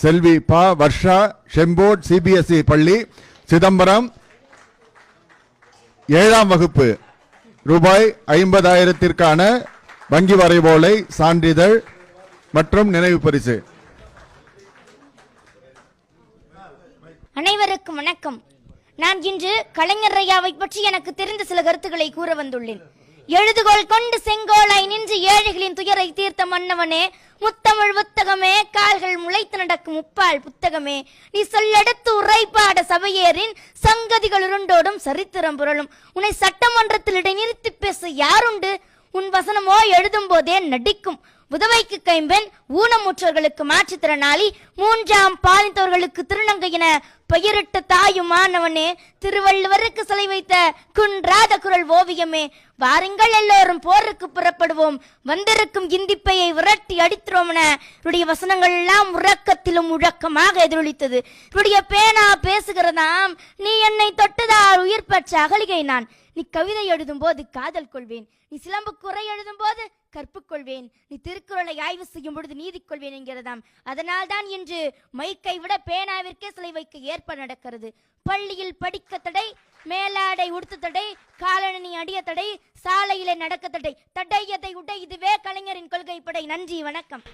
செல்வி ப வர்ஷா ஷெம்போர்ட் சிபிஎஸ்இ பள்ளி சிதம்பரம். ஏழாம் வகுப்பு. ரூபாய் ஐம்பதாயிரத்திற்கான வங்கி வரைபோலை சான்றிதழ் மற்றும் நினைவு பரிசு. அனைவருக்கும் வணக்கம். நான் இன்று கலைஞர் ஐயாவை பற்றி எனக்கு தெரிந்த சில கருத்துக்களை கூற வந்துள்ளேன். எழுதுகோள் கொண்டு செங்கோலாய் நின்று ஏழைகளின் துயரை தீர்த்த மன்னவனே முத்தமிழ் புத்தகமே கால்கள் முளைத்து நடக்கும் முப்பால் புத்தகமே. நீ சொல்லெடுத்து உரைப்பாட சபையேறின் சங்கதிகள் உருண்டோடும் சரித்திரம் புரளும். உன்னை சட்டமன்றத்தில் இடைநிறுத்தி பேச யாருண்டு? உன் வசனமோ எழுதும் போதே நடிக்கும். உதவைக்கு கைம்பெண் ஊனமுற்றோர்களுக்கு மாற்றுத்திறனாளி மூன்றாம் பாதித்தவர்களுக்கு திருநங்கையின பெயரிட்ட தாயுமானவனே திருவள்ளுவருக்கு சிலை வைத்த குன்றாத குரல் ஓவியமே வாருங்கள் எல்லோரும் போருக்கு புறப்படுவோம் வந்திருக்கும் இந்திப்பையை விரட்டி அடித்திரோம் என வசனங்கள் எல்லாம் உறக்கத்திலும் முழக்கமாக எதிரொலித்தது. இவருடைய பேனா பேசுகிறதாம் நீ என்னை தொட்டது உயிர் பெற்ற அகலிகை நான். நீ கவிதை எழுதும் போது காதல் கொள்வேன். நீ சிலம்பு குறை எழுதும் போது கற்புக் கொள்வேன். நீ திருக்குறளை ஆய்வு செய்யும் பொழுது நீதி கொள்வேன் என்கிறதாம். அதனால்தான் இன்று மைக்கை விட பேனாவிற்கே சிலை வைக்க ஏற்ப நடக்கிறது. பள்ளியில் படிக்க தடை மேலாடை உடுத்த தடை காலணி அடிய தடை சாலையிலே நடக்க தடை. தடையதை உடை இதுவே கலைஞரின் கொள்கை படை நன்றி வணக்கம்.